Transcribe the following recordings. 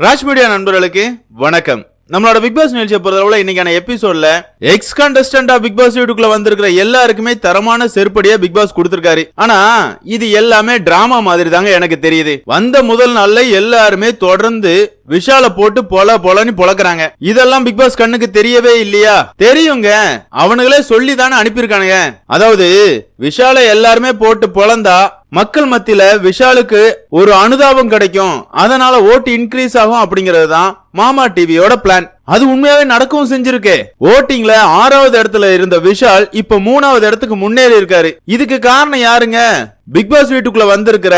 Raj media நண்பர்களுக்கு வணக்கம். நம்மளோட பிக் பாஸ் நிகழ்ச்சியை பொறுத்தளவுல இன்னைக்கான எபிசோட்ல எக்ஸ் கண்டஸ்டன்டா பிக் பாஸ் வீட்டுக்குள்ள வந்திருக்கிற எல்லாருக்குமே தரமான செருப்படியா பிக் பாஸ் கொடுத்திருக்காரு. ஆனா இது எல்லாமே டிராமா மாதிரி தாங்க எனக்கு தெரியுது. வந்த முதல் நாள்ல எல்லாருமே தொடர்ந்து விஷால போட்டு பொல பொலன்னு பொழக்கிறாங்க இதெல்லாம் பிக் பாஸ் கண்ணுக்கு தெரியவே இல்லையா? தெரியுங்க. அவனுங்களே சொல்லி தானே அனுப்பியிருக்கானுங்க. அதாவது விஷால எல்லாருமே போட்டு பொழந்தா மக்கள் மத்தியில விஷாலுக்கு ஒரு அனுதாபம் கிடைக்கும். அதனால ஓட்டு இன்க்ரீஸ் ஆகும் அப்படிங்கிறது தான் மாமா டிவியோட பிளான் அது உண்மையாவே நடக்கவும் செஞ்சிருக்கு. ஓட்டிங்ல ஆறாவது இடத்துல இருந்த விஷால் இப்ப மூணாவது இடத்துக்கு முன்னேறி இருக்காரு. இதுக்கு காரணம் யாருங்க? பிக் பாஸ் வீட்டுக்குள்ள வந்திருக்கிற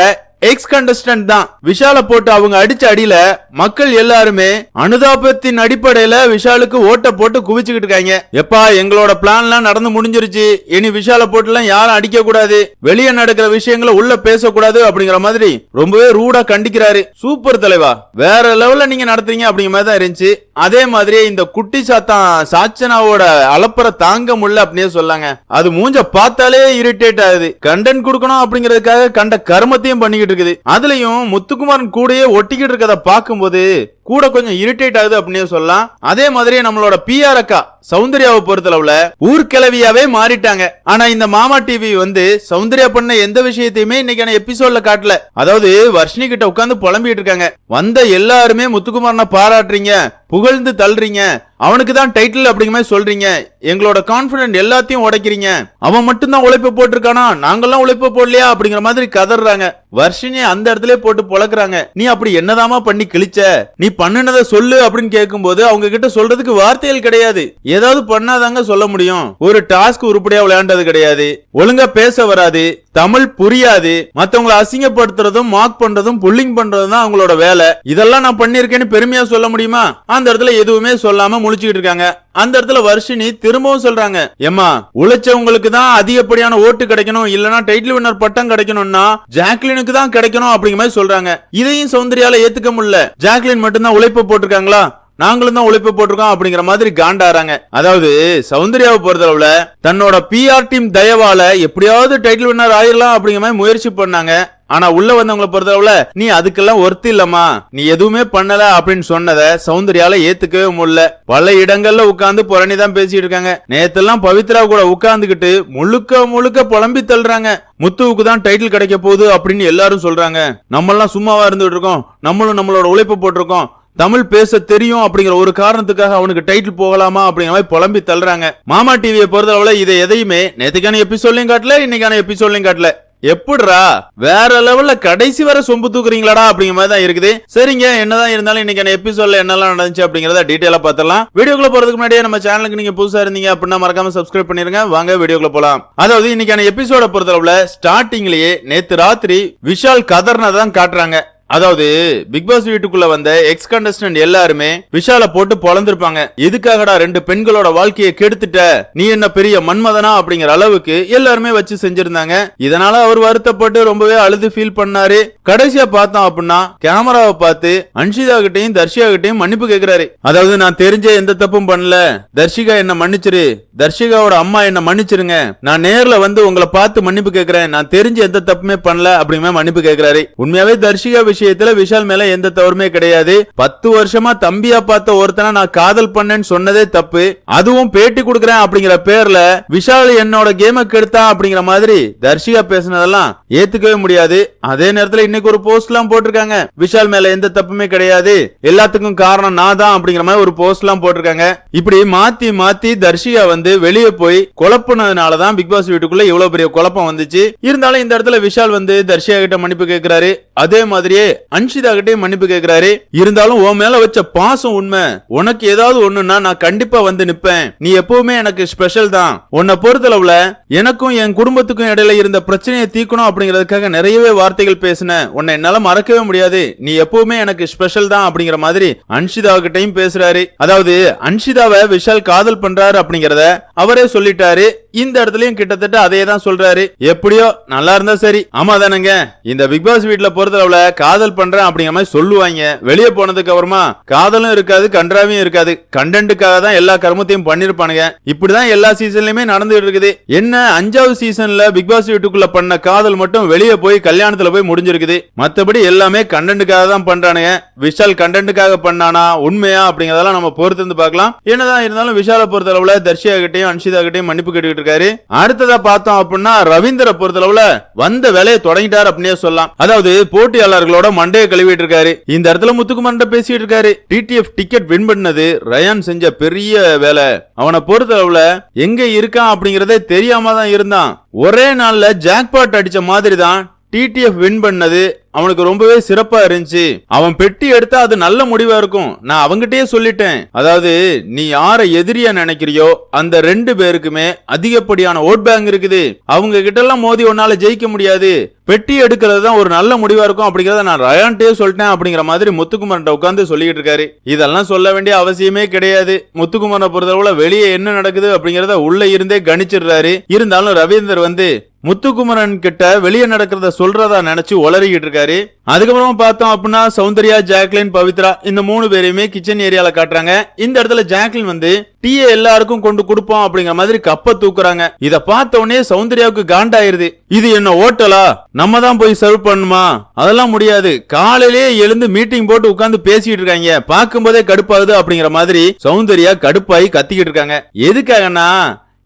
எக்ஸ் கண்டஸ்டன்ட் தான். விஷால போட்டு அவங்க அடிச்ச அடியில மக்கள் எல்லாருமே அனுதாபத்தின் அடிப்படையில விஷாலுக்கு ஓட்ட போட்டு குவிச்சுக்கிட்டு இருக்காங்க. எப்பா எங்களோட பிளான்லாம் நடந்து முடிஞ்சிருச்சு. இனி விஷால போட்டுலாம் யாரும் அடிக்க கூடாது வெளியே நடக்கிற விஷயங்களை உள்ள பேசக்கூடாது அப்படிங்கிற மாதிரி ரொம்பவே ரூடா கண்டிக்கிறாரு. சூப்பர் தலைவா. வேற லெவல்ல நீங்க நடத்துறீங்க அப்படிங்கிற மாதிரி தான் இருந்துச்சு. அதே மாதிரியே இந்த குட்டி சாத்தான் சாச்சனாவோட அலப்பற தாங்க முடியல அப்படின்னே சொல்லாங்க. அது மூஞ்ச பார்த்தாலே இரிட்டேட் ஆகுது. கண்டென்ட் கொடுக்கணும் அப்படிங்கறதுக்காக கண்ட கர்மத்தையும் பண்ணிக்கிட்டு இருக்குது. அதுலயும் முத்துக்குமாரன் கூடயே ஒட்டிக்கிட்டு இருக்கத பார்க்கும்போது கூட கொஞ்சம் இரிட்டேட் ஆகுது அப்படின்னே சொல்லலாம். அதே மாதிரி நம்மளோட பிஆர் அக்கா சௌந்தர்யாவை பொறுத்தளவுல ஊர்கிழவியாவே மாறிட்டாங்க. ஆனா இந்த மாமா டிவி வந்து சௌந்தர்யா பண்ண எந்த விஷயத்தையுமே இன்னைக்கான எபிசோட்ல காட்டல. அதாவது வர்ஷினி கிட்ட உட்கார்ந்து புலம்பிட்டு இருக்காங்க. வந்த எல்லாருமே முத்துக்குமாரனை பாராட்டுறீங்க புகழ்ந்து தள்ளுறீங்க அவனுக்கு தான் டைட்டில் அப்படிங்கிற மாதிரி சொல்றீங்க. எங்களோட கான்பிடன்ட் எல்லாத்தையும் உடைக்கிறீங்க. அவன் மட்டும்தான் உழைப்பு போட்டிருக்கானா? நாங்கெல்லாம் உழைப்பு போடலையா? அப்படிங்கிற மாதிரி கதறாங்க. வர்ஷினி அந்த இடத்துல போட்டு பொழக்குறாங்க நீ அப்படி என்னதாமா பண்ணி கிழிச்ச? நீ பண்ணுனதை சொல்லு அப்படின்னு கேட்கும்போது அவங்க கிட்ட சொல்றதுக்கு வார்த்தைகள் கிடையாது. ஏதாவது பண்ணாதாங்க சொல்ல முடியும். ஒரு டாஸ்க் உருப்படியா விளையாண்டது கிடையாது. ஒழுங்கா பேச வராது. தமிழ் புரியாது. மத்தவங்களை அசிங்கப்படுத்துறதும் மார்க் பண்றதும் புல்லிங் பண்றதும் தான் அவங்களோட வேலை. இதெல்லாம் நான் பண்ணிருக்கேன்னு பெருமையா சொல்ல முடியுமா? அந்த இடத்துல எதுவுமே சொல்லாம முழிச்சுக்கிட்டு இருக்காங்க. அந்த இடத்துல வர்ஷினி திரும்பவும் சொல்றாங்க. ஏமா உழைச்சவங்களுக்கு தான் அதிகப்படியான ஓட்டு கிடைக்கணும். இல்லனா டைட்டில் வின்னர் பட்டம் கிடைக்கணும்னா ஜாக்லினுக்கு தான் கிடைக்கணும் அப்படிங்கிற மாதிரி சொல்றாங்க. இதையும் சௌந்தர்யால ஏத்துக்க முடியல. ஜாக்லின் மட்டும்தான் உழைப்பு போட்டிருக்காங்களா? நாங்களும் தான் உழைப்பு போட்டிருக்கோம் அப்படிங்கிற மாதிரி காண்டாறாங்க. அதாவது சௌந்தர்யாவை பொறுத்தளவுல தன்னோட பிஆர் டீம் தயவால எப்படியாவது டைட்டில் வின்னர் ஆயிரலாம் அப்படிங்கிற மாதிரி முயற்சி பண்ணாங்க. ஆனா உள்ள வந்தவங்களை பொறுத்தளவுல நீ அதுக்கெல்லாம் ஒர்த்து இல்லம்மா. நீ எதுவுமே பண்ணல அப்படின்னு சொன்னத சௌந்தர்யால ஏத்துக்கவே முடியல. பல இடங்கள்ல உட்கார்ந்து புரணி தான் பேசிட்டு இருக்காங்க. நேத்தெல்லாம் பவித்ரா கூட உட்கார்ந்துகிட்டு முழுக்க முழுக்க புலம்பி தள்ளுறாங்க. முத்துவுக்கு தான் டைட்டில் கிடைக்க போகுது அப்படின்னு எல்லாரும் சொல்றாங்க. நம்மெல்லாம் சும்மாவா இருந்துட்டு இருக்கோம். நம்மளும் நம்மளோட உழைப்பு போட்டிருக்கோம். தமிழ் பேச தெரியும் அப்படிங்கிற ஒரு காரணத்துக்காக அவனுக்கு டைட்டில் போகலாமா அப்படிங்கிற மாதிரி புலம்பி தள்ளுறாங்க. மாமா டிவியை பொறுத்தளவுல இதை எதையுமே நேத்துக்கான எபிசோட்லையும் காட்டல இன்னைக்கான எபிசோட்லையும் காட்டல. எப்படிரா வேற லெவல்ல கடைசி வரை சொம்பு தூக்குறீங்களாடா அப்படிங்கிற மாதிரி தான் இருக்குது. சரிங்க என்னதான் இருந்தாலும் இன்னைக்கான எபிசோட்ல என்னெல்லாம் நடந்துச்சு அப்படிங்கறத டீடைலா பார்த்தலாம் வீடியோக்குள்ள போறதுக்கு முன்னாடியே நம்ம சேனலுக்கு நீங்க புதுசா இருந்தீங்க அப்படின்னா மறக்காம சப்ஸ்கிரைப் பண்ணிருங்க. வாங்க வீடியோக்குள்ள போலாம். அதாவது இன்னைக்கான எபிசோட பொறுத்தளவுல ஸ்டார்டிங்லயே நேத்து ராத்திரி விஷால் கதர்னதான் காட்டுறாங்க. அதாவது பிக் பாஸ் வீட்டுக்குள்ள வந்த எக்ஸ் கண்டஸ்டன்ட் எல்லாருமே விஷால போட்டு பொழந்திருப்பாங்க. எதுக்காகடா ரெண்டு பெண்களோட வாழ்க்கையை கெடுத்துட்ட? நீ என்ன பெரிய மன்மதனா? அப்படிங்கிற அளவுக்கு எல்லாருமே வச்சு செஞ்சிருந்தாங்க. இதனால அவர் வருத்தப்பட்டு ரொம்பவே அழுது ஃபீல் பண்ணாரு. கடைசியா பார்த்தோம் அப்படின்னா கேமராவை பார்த்து அன்ஷிதா கிட்டையும் தர்ஷிகா கிட்டையும் மன்னிப்பு கேக்குறாரு. அதாவது நான் தெரிஞ்ச எந்த தப்பும் பண்ணல. தர்ஷிகா என்ன மன்னிச்சிரு. தர்ஷிகாவோட அம்மா என்ன மன்னிச்சிருங்க. நான் நேர்ல வந்து உங்களை பார்த்து மன்னிப்பு கேக்குறேன். நான் தெரிஞ்ச எந்த தப்புமே பண்ணல அப்படிங்கிற மன்னிப்பு கேக்குறாரு. உண்மையாவே தர்ஷிகா விஷயத்துல விஷால் மேல எந்த தவறுமே கிடையாது. பத்து வருஷமா தம்பியா பார்த்த ஒருத்தனை நான் காதல் பண்ணேன்னு சொன்னதே தப்பு. அதுவும் பேட்டி கொடுக்கறேன் அப்படிங்கிற பேர்ல விஷால் என்னோட கேம கெடுத்தா அப்படிங்கிற மாதிரி தர்ஷிகா பேசினதெல்லாம் ஏத்துக்கவே முடியாது. அதே நேரத்துல இன்னைக்கு ஒரு போஸ்ட் எல்லாம் போட்டிருக்காங்க. விஷால் மேல எந்த தப்புமே கிடையாது. எல்லாத்துக்கும் காரணம் நான் தான் அப்படிங்கிற மாதிரி ஒரு போஸ்ட் எல்லாம் போட்டிருக்காங்க. இப்படி மாத்தி மாத்தி தர்ஷிகா வந்து வெளியே போய் குழப்பினதுனாலதான் பிக் பாஸ் வீட்டுக்குள்ள இவ்வளவு பெரிய குழப்பம் வந்துச்சு. இருந்தாலும் இந்த இடத்துல விஷால் வந்து தர்ஷிகா கிட்ட மன்னிப்பு கேட்கிறாரு அதே மாதிரியே அன்ஷிதா கிட்டே மன்னிப்பு கேட்கிறாரு இருந்தாலும் உன் மேல வச்ச பாசம் உண்மை. உனக்கு ஏதாவது ஒண்ணுன்னா நான் கண்டிப்பா வந்து நிப்பேன். நீ எப்பவுமே எனக்கு ஸ்பெஷல் தான். உன்னை பொறுத்தளவுல எனக்கும் என் குடும்பத்துக்கும் இடையில இருந்த பிரச்சனையை தீக்கணும் அப்படிங்கறதுக்காக நிறையவே வார்த்தைகள் பேசின. உன்னை என்னால மறக்கவே முடியாது. நீ எப்பவுமே எனக்கு ஸ்பெஷல் தான் அப்படிங்கிற மாதிரி அன்ஷிதா கிட்டையும் பேசுறாரு. அதாவது அன்ஷிதாவை விஷால் காதல் பண்றாரு அப்படிங்கறத அவரே சொல்லிட்டாரு. இந்த இடத்துலயும் கிட்டத்தட்ட அதே தான் சொல்றாரு. எப்படியோ நல்லா இருந்தா சரி. ஆமா தானங்க. இந்த பிக் பாஸ் வீட்ல பொறுத்தளவுல காதல் பண்றேன் அப்படிங்கிற மாதிரி சொல்லுவாங்க. வெளியே போனதுக்கு அப்புறமா காதலும் இருக்காது கன்றாவையும் இருக்காது. கண்டென்ட்டுக்காக தான் எல்லா கர்மத்தையும் பண்ணிருப்பானுங்க. இப்படிதான் எல்லா சீசன்லயுமே நடந்துட்டு இருக்குது. என்ன அஞ்சாவது சீசன்ல பிக் பாஸ் வீட்டுக்குள்ள பண்ண காதல் மட்டும் வெளியே போய் கல்யாணத்துல போய் முடிஞ்சிருக்குது. மத்தபடி எல்லாமே கண்டென்ட்டுக்காக தான் பண்றானுங்க. விஷால் கண்டென்ட்டுக்காக பண்ணானா உண்மையா அப்படிங்கறதெல்லாம் நம்ம பொறுத்து இருந்து பார்க்கலாம். என்னதான் இருந்தாலும் விஷாலை பொறுத்தளவுல தர்ஷியா கிட்டையும் அன்ஷிதா கிட்டையும் மன்னிப்பு கேட்டுக்கிட்டு இருக்காரு அடுத்ததா பார்த்தோம் அப்படின்னா ரவீந்திர பொறுத்தளவுல வந்த வேலையை தொடங்கிட்டார் அப்படின்னே சொல்லலாம். அதாவது போட்டியாளர்களோட மண்டையை கழுவிட்டு இருக்காரு இந்த இடத்துல முத்துக்குமார்ட்ட பேசிட்டு இருக்காரு டிடிஎஃப் டிக்கெட் வின் பண்ணது ரயான் செஞ்ச பெரிய வேலை. அவனை பொறுத்தளவுல எங்க இருக்கான் அப்படிங்கறதே தெரியாம தான் இருந்தான். ஒரே நாள்ல ஜாக்பாட் அடிச்ச மாதிரி தான் டிடிஎஃப் வின் பண்ணது அவனுக்கு ரொம்பவே சிறப்பா இருந்துச்சு. அவன் பெட்டி எடுத்தா அது நல்ல முடிவா இருக்கும். நான் அவங்கிட்டயே சொல்லிட்டேன். அதாவது நீ யாரை எதிரியா நினைக்கிறியோ அந்த ரெண்டு பேருக்குமே அதிகப்படியான ஓட் பேங்க் இருக்குது. அவங்க கிட்ட எல்லாம் மோதி உன்னால ஜெயிக்க முடியாது. பெட்டி எடுக்கிறது தான் ஒரு நல்ல முடிவா இருக்கும். அப்படிங்கறத நான் ரயான்ட்டே சொல்லிட்டேன் அப்படிங்கிற மாதிரி முத்துக்குமரன் உட்காந்து சொல்லிக்கிட்டு இருக்காரு. இதெல்லாம் சொல்ல வேண்டிய அவசியமே கிடையாது. முத்துக்குமரனை பொறுத்தளவுல வெளியே என்ன நடக்குது அப்படிங்கறத உள்ள இருந்தே கணிச்சிடுறாரு. இருந்தாலும் ரவீந்தர் வந்து முத்துக்குமரன் கிட்ட வெளியே நடக்கிறத சொல்றதா நினைச்சு உளறிக்கிட்டு இருக்காரு. அதுக்கப்புறமா பார்த்தோம் அப்படின்னா சௌந்தர்யா ஜாக்லின் பவித்ரா இந்த மூணு பேரையுமே கிச்சன் ஏரியால காட்டுறாங்க. இந்த இடத்துல ஜாக்லின் வந்து டீயை எல்லாருக்கும் கொண்டு கொடுப்போம் அப்படிங்கிற மாதிரி கப்ப தூக்குறாங்க. இத பார்த்த உடனே சௌந்தர்யாவுக்கு காண்டாயிருது. இது என்ன ஓட்டலா நம்ம தான் போய் சர்வ் பண்ணுமா அதெல்லாம் முடியாது. காலையிலேயே எழுந்து மீட்டிங் போட்டு உட்கார்ந்து பேசிட்டு இருக்காங்க. பார்க்கும் போதே கடுப்பாகுது அப்படிங்கிற மாதிரி சௌந்தர்யா கடுப்பாகி கத்திக்கிட்டு இருக்காங்க. எதுக்காகன்னா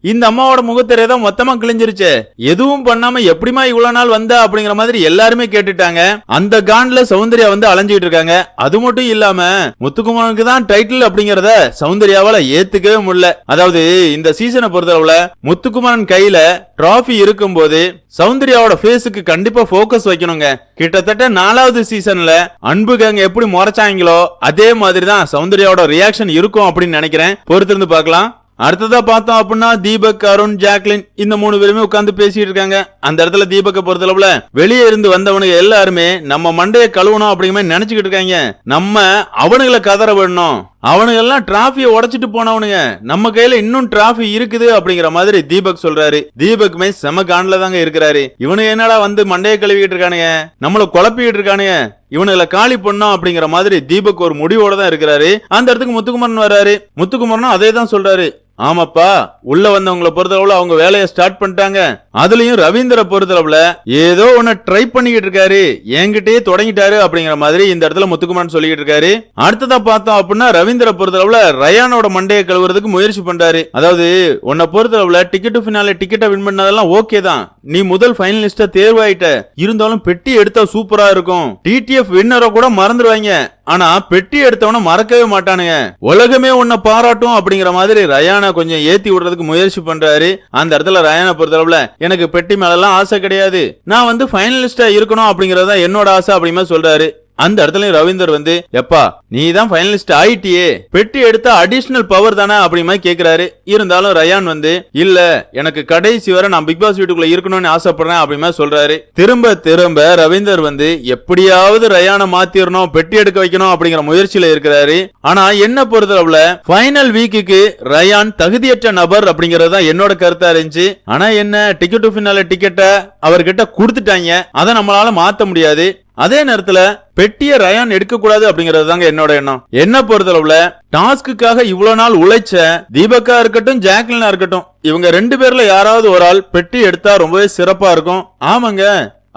இந்த அம்மாவோட முகத்திரை தான் மொத்தமா கிழிஞ்சிருச்சு. எதுவும் பண்ணாம எப்படிமா இவ்வளவு நாள் வந்த அப்படிங்கிற மாதிரி எல்லாருமே கேட்டுட்டாங்க. அந்த காண்ட்ல சௌந்தர்யா வந்து அலைஞ்சிட்டு இருக்காங்க. அது மட்டும் இல்லாம முத்துக்குமரனுக்கு தான் டைட்டில் அப்படிங்கறத சௌந்தர்யாவால ஏத்துக்கவே முடியல. அதாவது இந்த சீசனை பொறுத்தளவுல முத்துக்குமாரன் கையில டிராஃபி இருக்கும்போது சௌந்தர்யாவோட ஃபேஸுக்கு கண்டிப்பா ஃபோக்கஸ் வைக்கணுங்க. கிட்டத்தட்ட நாலாவது சீசன்ல அன்பு கேங்க எப்படி முறைச்சாங்களோ அதே மாதிரி தான் சௌந்தர்யாவோட ரியாக்ஷன் இருக்கும் அப்படின்னு நினைக்கிறேன். பொறுத்திருந்து பார்க்கலாம். அடுத்ததா பார்த்தோம் அப்படின்னா தீபக் அருண் ஜாக்லின் இந்த மூணு பேருமே உட்கார்ந்து பேசிட்டு இருக்காங்க. அந்த இடத்துல தீபக்கை பொறுத்தளவுல வெளியே இருந்து வந்தவனுங்க எல்லாருமே நம்ம மண்டையை கழுவணும் அப்படிங்கிற மாதிரி நினைச்சுக்கிட்டு இருக்காங்க. நம்ம அவனுங்களை கதற விடணும். அவனுங்க எல்லாம் டிராஃபியை உடைச்சிட்டு போனவனுங்க. நம்ம கையில இன்னும் டிராஃபி இருக்குது அப்படிங்கிற மாதிரி தீபக் சொல்றாரு. தீபக்குமே செம காண்ல தாங்க இருக்கிறாரு. இவனுங்க என்னடா வந்து மண்டையை கழுவிக்கிட்டு இருக்கானுங்க? நம்மள குழப்பிக்கிட்டு இருக்கானுங்க. இவனுங்களை காலி பண்ணோம் அப்படிங்கிற மாதிரி தீபக் ஒரு முடிவோட தான் இருக்கிறாரு. அந்த இடத்துக்கு முத்துக்குமரன் வர்றாரு. முத்துக்குமரனும் அதே தான் சொல்றாரு. ஆமாப்பா உள்ள வந்தவங்களை பொறுத்தளவுல அவங்க வேலையை ஸ்டார்ட் பண்ணிட்டாங்க. அதுலயும் ரவீந்திர பொறுத்தளவுல ஏதோ ஒன்னு ட்ரை பண்ணிக்கிட்டு இருக்காரு. என்கிட்டயே தொடங்கிட்டாரு அப்படிங்கிற மாதிரி இந்த இடத்துல முத்துக்குமார் சொல்லிக்கிட்டு இருக்காரு. அடுத்ததா பார்த்தோம் அப்படின்னா ரவீந்திர பொறுத்தளவுல ரயானோட மண்டையை கழுவுறதுக்கு முயற்சி பண்றாரு. அதாவது உன்னை பொறுத்தளவுல டிக்கெட் பின்னால டிக்கெட்டை வின் பண்ணதெல்லாம் ஓகே தான். நீ முதல் ஃபைனலிஸ்டா தேர்வாயிட்ட. இருந்தாலும் பெட்டி எடுத்தா சூப்பரா இருக்கும். டிடிஎஃப் வின்னரை கூட மறந்துடுவாங்க. ஆனா பெட்டி எடுத்தவன மறக்கவே மாட்டானுங்க. உலகமே உன்னை பாராட்டும் அப்படிங்கிற மாதிரி ரயானை கொஞ்சம் ஏத்தி விடுறதுக்கு முயற்சி பண்றாரு. அந்த இடத்துல ரயானை பொறுத்தளவுல எனக்கு பெட்டி மேலலாம் ஆசை கிடையாது. நான் வந்து ஃபைனலிஸ்டா இருக்கணும் அப்படிங்கறது தான் என்னோட ஆசை அப்படிமா சொல்றாரு. அந்த இடத்துலயும் ரவீந்தர் வந்து எப்பா நீ தான் ஃபைனலிஸ்ட் ஆயிட்டியே. பெட்டி எடுத்தா அடிஷனல் பவர் தானே? அப்படி மாதிரி கேக்குறாரு. இருந்தாலும் ரயான் வந்து இல்ல எனக்கு கடைசி வரை நான் பிக் பாஸ் வீட்டுக்குள்ள இருக்கணும்னு ஆசைப்படுறேன் அப்படி மாதிரி சொல்றாரு. திரும்ப திரும்ப ரவீந்தர் வந்து எப்படியாவது ரயானை மாத்திரணும் பெட்டி எடுக்க வைக்கணும் அப்படிங்கிற முயற்சியில இருக்கிறாரு. ஆனா என்ன பொறுத்தளவுல ஃபைனல் வீக்குக்கு ரயான் தகுதியற்ற நபர் அப்படிங்கறது தான் என்னோட கருத்தா இருந்துச்சு. ஆனா என்ன டிக்கெட் டு பின்னால டிக்கெட்டை அவர்கிட்ட கொடுத்துட்டாங்க. அதை நம்மளால மாத்த முடியாது. அதே நேரத்துல பெட்டிய ரயான் எடுக்க கூடாது அப்படிங்கறது தாங்க என்னோட எண்ணம். என்ன பொறுத்தளவுல டாஸ்க்குக்காக இவ்வளவு நாள் உழைச்ச தீபக்கா இருக்கட்டும் ஜாக்லினா இருக்கட்டும் இவங்க ரெண்டு பேர்ல யாராவது ஒரு ஆள் பெட்டி எடுத்தா ரொம்பவே சிறப்பா இருக்கும். ஆமாங்க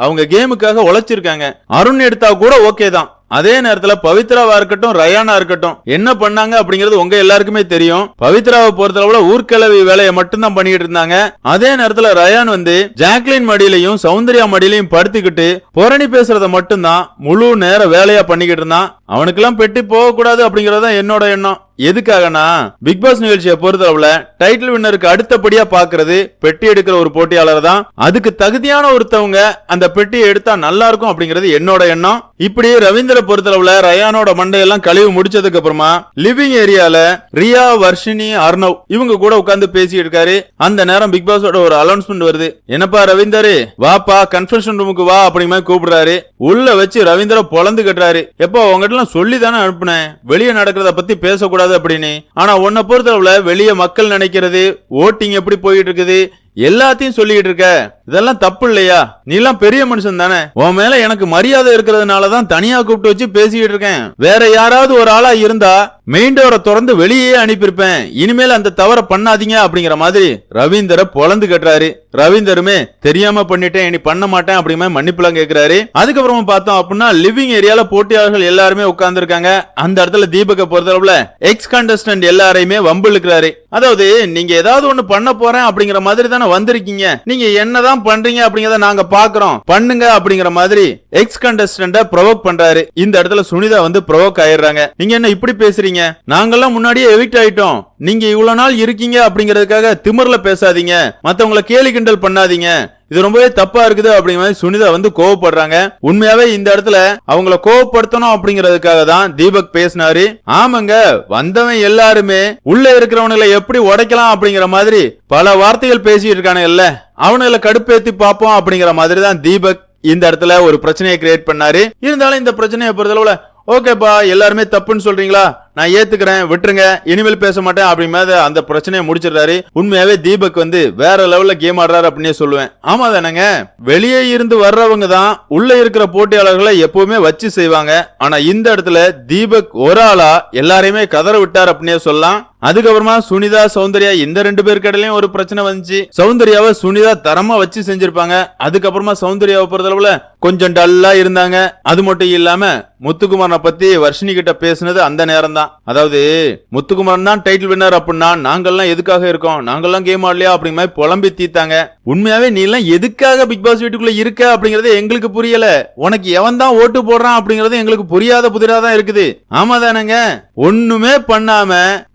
அவங்க கேமுக்காக உழைச்சிருக்காங்க. அருண் எடுத்தா கூட ஓகே தான். அதே நேரத்துல பவித்ராவா இருக்கட்டும் ரயானா இருக்கட்டும் என்ன பண்ணாங்க அப்படிங்கிறது உங்க எல்லாருக்குமே தெரியும். பவித்ராவை பொறுத்தளவுல ஊர்க்கிழவி வேலையை மட்டும்தான் பண்ணிட்டு இருந்தாங்க. அதே நேரத்துல ரயான் வந்து ஜாக்லின் மடியிலையும் சௌந்தர்யா மடியிலையும் படுத்துக்கிட்டு புரணி பேசுறத மட்டும்தான் முழு நேர வேலையா பண்ணிக்கிட்டு இருந்தான். அவனுக்கெல்லாம் பெட்டி போக கூடாது தான் என்னோட எண்ணம். எதுக்காகனா பிக் பாஸ் நிகழ்ச்சியை பொறுத்தளவுல டைட்டில் வின்னருக்கு அடுத்தபடியா பாக்குறது பெட்டி எடுக்கிற ஒரு போட்டியாளர் தான். அதுக்கு தகுதியான ஒருத்தவங்க அந்த பெட்டியை எடுத்தா நல்லா இருக்கும் அப்படிங்கிறது என்னோட எண்ணம். இப்படி ரவீந்திர பொறுத்தளவுல ரயானோட மண்டையெல்லாம் கழிவு முடிச்சதுக்கு அப்புறமா லிவிங் ஏரியால ரியா வர்ஷினி அர்ணவ் இவங்க கூட உட்கார்ந்து பேசிட்டு இருக்காரு. அந்த நேரம் பிக் பாஸோட ஒரு அனௌன்ஸ்மெண்ட் வருது. என்னப்பா ரவீந்தர் வாப்பா கன்ஃபெஷன் ரூமுக்கு வா அப்படிங்கிற மாதிரி கூப்பிடுறாரு. உள்ள வச்சு ரவீந்திர பொழந்து கட்டுறாரு. எப்போ உங்ககிட்ட எல்லாம் சொல்லி தானே அனுப்புனேன். வெளியே நடக்கிறத பத்தி பேசக்கூடாது அப்படின்னு. ஆனா உன்னை பொறுத்தளவுல வெளியே மக்கள் நினைக்கிறது ஓட்டிங் எப்படி போயிட்டு இருக்குது எல்லாத்தையும் சொல்லிட்டு இருக்க. இதெல்லாம் தப்பு இல்லையா? நீ எல்லாம் பெரிய மனுஷன் தானே. உன் மேல எனக்கு மரியாதை இருக்கிறதுனால தான் தனியா கூப்பிட்டு வச்சு பேசிக்கிட்டு இருக்கேன். வேற யாராவது ஒரு ஆளா இருந்தா மெயின் டோரை திறந்து வெளியே அனுப்பியிருப்பேன். இனிமேல் அந்த தவறை பண்ணாதீங்க அப்படிங்கிற மாதிரி ரவீந்தரை பொழந்து கட்டுறாரு. ரவீந்தருமே தெரியாம பண்ணிட்டேன் இனி பண்ண மாட்டேன் அப்படிங்கிற மன்னிப்புலாம் கேட்கிறாரு அதுக்கப்புறமா பார்த்தோம் அப்படின்னா லிவிங் ஏரியால போட்டியாளர்கள் எல்லாருமே உட்கார்ந்து இருக்காங்க அந்த இடத்துல தீபக பொறுத்தளவுல எக்ஸ் கண்டஸ்டன்ட் எல்லாரையுமே வம்பு இழுக்கிறாரு அதாவது நீங்க ஏதாவது ஒண்ணு பண்ண போறேன் அப்படிங்கிற மாதிரி தானே வந்திருக்கீங்க. நீங்க என்னதான் பண்றீங்க அப்படிங்கறத நாங்க பாக்குறோம். பண்ணுங்க அப்படிங்கிற மாதிரி எக்ஸ் கண்டஸ்டன்ட ப்ரொவோக் பண்றாரு. இந்த இடத்துல சுனிதா வந்து ப்ரொவோக் ஆயிடுறாங்க. நீங்க என்ன இப்படி பேசுறீங்க? நாங்கெல்லாம் முன்னாடியே எவிக்ட் ஆயிட்டோம். நீங்க இவ்வளவு நாள் இருக்கீங்க அப்படிங்கறதுக்காக திமிர்ல பேசாதீங்க. மத்தவங்களை கேலி கிண்டல் பண்ணாதீங்க. இது ரொம்பவே தப்பா இருக்குது அப்படிங்கிற மாதிரி சுனிதா வந்து கோவப்படுறாங்க. உண்மையாவே இந்த இடத்துல அவங்கள கோவப்படுத்தணும் அப்படிங்கறதுக்காக தான் தீபக் பேசினாரு. ஆமாங்க வந்தவன் எல்லாருமே உள்ள இருக்கிறவனுங்களை எப்படி உடைக்கலாம் அப்படிங்கிற மாதிரி பல வார்த்தைகள் பேசிட்டு இருக்கானுங்கல்ல. அவனுங்களை கடுப்பேத்தி பார்ப்போம் அப்படிங்கிற மாதிரி தான் தீபக் இந்த இடத்துல ஒரு பிரச்சனையை கிரியேட் பண்ணாரு. இருந்தாலும் இந்த பிரச்சனையை பொறுத்தளவுல ஓகேப்பா எல்லாருமே தப்புன்னு சொல்றீங்களா? நான் ஏத்துக்கிறேன் விட்டுருங்க இனிமேல் பேச மாட்டேன் அப்படிங்கிற அந்த பிரச்சனையை முடிச்சிடுறாரு. உண்மையாவே தீபக் வந்து வேற லெவல்ல கேம் ஆடுறாரு அப்படின்னே சொல்லுவேன். ஆமா தானேங்க? வெளியே இருந்து வர்றவங்க தான் உள்ள இருக்கிற போட்டியாளர்களை எப்பவுமே வச்சு செய்வாங்க. ஆனா இந்த இடத்துல தீபக் ஒரு ஆளா எல்லாரையுமே கதற விட்டார் அப்படின்னே சொல்லலாம். அதுக்கப்புறமா சுனிதா சௌந்தர்யா இந்த ரெண்டு பேர் கடையிலயும் ஒரு பிரச்சனை வந்துச்சு. சௌந்தர்யாவை சுனிதா தரமா வச்சு செஞ்சிருப்பாங்க. அதுக்கப்புறமா சௌந்தர்யாவை பொறுத்தளவுல கொஞ்சம் டல்லா இருந்தாங்க. அது மட்டும் இல்லாம முத்துக்குமாரனை பத்தி வர்ஷினி கிட்ட பேசினது அந்த நேரம் தான் அதாவது முத்துக்குமாரன் தான் டைட்டில் வின்னர் அப்படின்னா நாங்கெல்லாம் எதுக்காக இருக்கோம்? நாங்கெல்லாம் கேம் ஆடலையா? அப்படிங்கிற மாதிரி புலம்பி தீத்தாங்க உண்மையாவே நீ எல்லாம் எதுக்காக பிக் பாஸ் வீட்டுக்குள்ள இருக்க? அப்படிங்கறது எங்களுக்கு புரியல. உனக்கு எவன் தான் ஓட்டு போடுறான்? அப்படிங்கறது எங்களுக்கு புரியாத புதிரா தான் இருக்குது. ஆமா தானேங்க ஒண்ணுமே பண்ணாம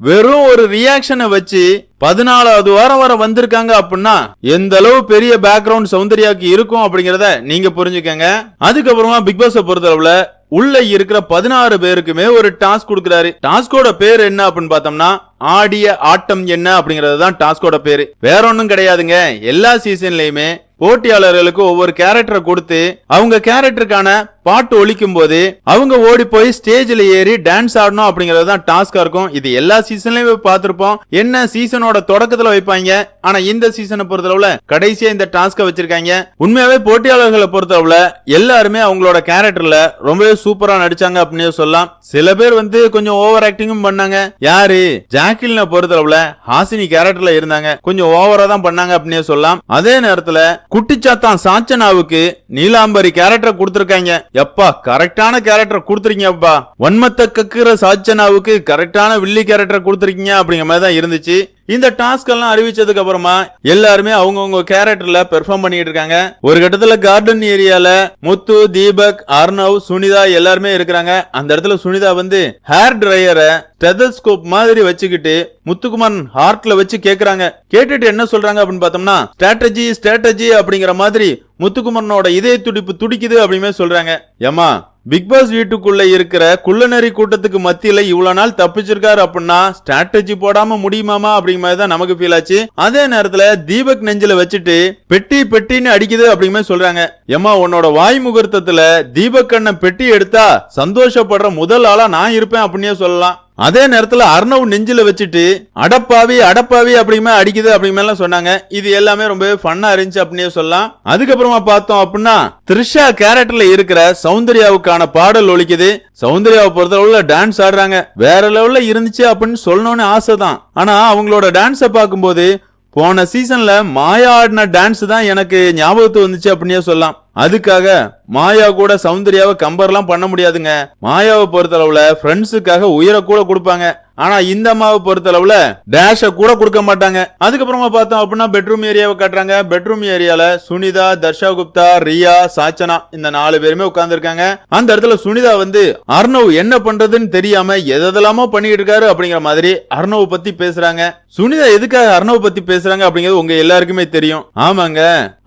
வெறும் ஒரு ரியாக்ஷனை வச்சு பதினாலாவது வாரம் வர வந்திருக்காங்க அப்படின்னா எந்த அளவு பெரிய பேக்ரவுண்ட் சௌந்தர்யாக்கு இருக்கும் அப்படிங்கறத நீங்க புரிஞ்சுக்கங்க. அதுக்கப்புறமா பிக் பாஸ் பொறுத்தளவுல உள்ள இருக்கிற பதினாறு பேருக்குமே ஒரு டாஸ்க் கொடுக்கிறாரு. டாஸ்கோட பேர் என்ன அப்படின்னு பார்த்தோம்னா ஆடிய ஆட்டம் என்ன அப்படிங்கறது தான் டாஸ்கோட பேரு. வேற ஒண்ணும் கிடையாதுங்க. எல்லா சீசன்லயுமே போட்டியாளர்களுக்கு ஒவ்வொரு கேரக்டரை கொடுத்து அவங்க கேரக்டருக்கான பாட்டு ஒழிக்கும் போது அவங்க ஓடி போய் ஸ்டேஜ்ல ஏறி டான்ஸ் ஆடணும் அப்படிங்கறது தான் டாஸ்கா இருக்கும். இது எல்லா சீசன்லயும் பார்த்திருப்போம். என்ன சீசனோட தொடக்கத்துல வைப்பாங்க? ஆனா இந்த சீசனை பொறுத்தளவுல கடைசியா இந்த டாஸ்க வச்சிருக்காங்க. உண்மையாவே போட்டியாளர்களை பொறுத்தளவுல எல்லாருமே அவங்களோட கேரக்டர்ல ரொம்பவே சூப்பரா நடிச்சாங்க அப்படின்னு சொல்லலாம். சில பேர் வந்து கொஞ்சம் ஓவர் ஆக்டிங்கும் பண்ணாங்க. யாரு? ஜாக்கிலின பொறுத்தளவுல ஹாசினி கேரக்டர்ல இருந்தாங்க. கொஞ்சம் ஓவரா தான் பண்ணாங்க அப்படின்னு சொல்லலாம். அதே நேரத்துல குட்டிச்சாத்தான் சாச்சனாவுக்கு நீலாம்பரி கேரக்டர் கொடுத்திருக்காங்க. எப்பா கரெக்டான கேரக்டர் கொடுத்துருக்கீங்கப்பா வன்மத்தை கக்குற சாச்சனாவுக்கு கரெக்டான வில்லி கேரக்டர் கொடுத்துருக்கீங்க அப்படிங்கிற மாதிரி தான் இருந்துச்சு. இந்த டாஸ்க் எல்லாம் அறிவிச்சதுக்கு அப்புறமா எல்லாருமே அவங்கவுங்க கேரக்டர்ல பெர்ஃபார்ம் பண்ணிட்டு இருக்காங்க. ஒரு கட்டத்துல கார்டன் ஏரியால முத்து தீபக் அர்ணவ் சுனிதா எல்லாருமே இருக்கிறாங்க. அந்த இடத்துல சுனிதா வந்து ஹேர் டிரையரை ஸ்டெதஸ்கோப் மாதிரி வச்சுக்கிட்டு முத்துக்குமார் ஹார்ட்ல வச்சு கேக்குறாங்க. கேட்டுட்டு என்ன சொல்றாங்க அப்படின்னு பார்த்தோம்னா ஸ்ட்ராட்டஜி ஸ்ட்ராட்டஜி அப்படிங்கிற மாதிரி முத்துக்குமரனோட இதய துடிப்பு துடிக்குது அப்படிமே சொல்றாங்க. ஏமா பிக் பாஸ் வீட்டுக்குள்ள இருக்கிற குள்ளநரி கூட்டத்துக்கு மத்தியில இவ்வளவு நாள் தப்பிச்சிருக்காரு அப்படின்னா ஸ்ட்ராட்டஜி போடாம முடியுமாமா அப்படிங்கிற மாதிரி தான் நமக்கு ஃபீல் ஆச்சு. அதே நேரத்துல தீபக் நெஞ்சில வச்சுட்டு பெட்டி பெட்டின்னு அடிக்குது அப்படிங்கிற மாதிரி சொல்றாங்க. ஏமா உன்னோட வாய் முகூர்த்தத்துல தீபக் அண்ணன் பெட்டி எடுத்தா சந்தோஷப்படுற முதல் ஆளா நான் இருப்பேன் அப்படின்னே சொல்லலாம். அதே நேரத்தில் அர்ணவ் நெஞ்சில் வச்சுட்டு அடப்பாவி அடப்பாவி அப்படிமே அடிக்குது அப்படிமே சொன்னாங்க. இது எல்லாமே ரொம்பவே ஃபன்னா இருந்துச்சு அப்படின்னே சொல்லலாம். அதுக்கப்புறமா பார்த்தோம் அப்படின்னா த்ரிஷா கேரக்டர்ல இருக்கிற சௌந்தர்யாவுக்கான பாடல் ஒலிக்குது. சௌந்தர்யாவை பொறுத்தளவுல டான்ஸ் ஆடுறாங்க. வேற லெவல்ல இருந்துச்சு அப்படின்னு சொல்லணும்னு ஆசை தான் ஆனா அவங்களோட டான்ஸை பார்க்கும்போது போன சீசன்ல மாயா ஆடின டான்ஸ் தான் எனக்கு ஞாபகத்து வந்துச்சு அப்படின்னே சொல்லலாம். அதுக்காக மாயா கூட சௌந்தர்யாவை கம்பர்லாம் பண்ண முடியாதுங்க. மாயாவை பொறுத்தளவுல ஃப்ரெண்ட்ஸுக்காக உயிரை கூட கொடுப்பாங்க. ஆனா இந்த அம்மாவை பொறுத்தளவுல டேஷ கூட கொடுக்க மாட்டாங்க. அதுக்கப்புறமா பார்த்தோம் அப்படின்னா பெட்ரூம் ஏரியாவை காட்டுறாங்க. பெட்ரூம் ஏரியால சுனிதா தர்ஷா குப்தா ரியா சாச்சனா இந்த நாலு பேருமே உட்கார்ந்துருக்காங்க. அந்த இடத்துல சுனிதா வந்து அர்ணவ் என்ன பண்றதுன்னு தெரியாம எதெல்லாமோ பண்ணிட்டு இருக்காரு அப்படிங்கிற மாதிரி அர்ணவ் பத்தி பேசுறாங்க. சுனிதா எதுக்காக அர்ணவ் பத்தி பேசுறாங்க அப்படிங்கிறது உங்க எல்லாருக்குமே தெரியும். ஆமாங்க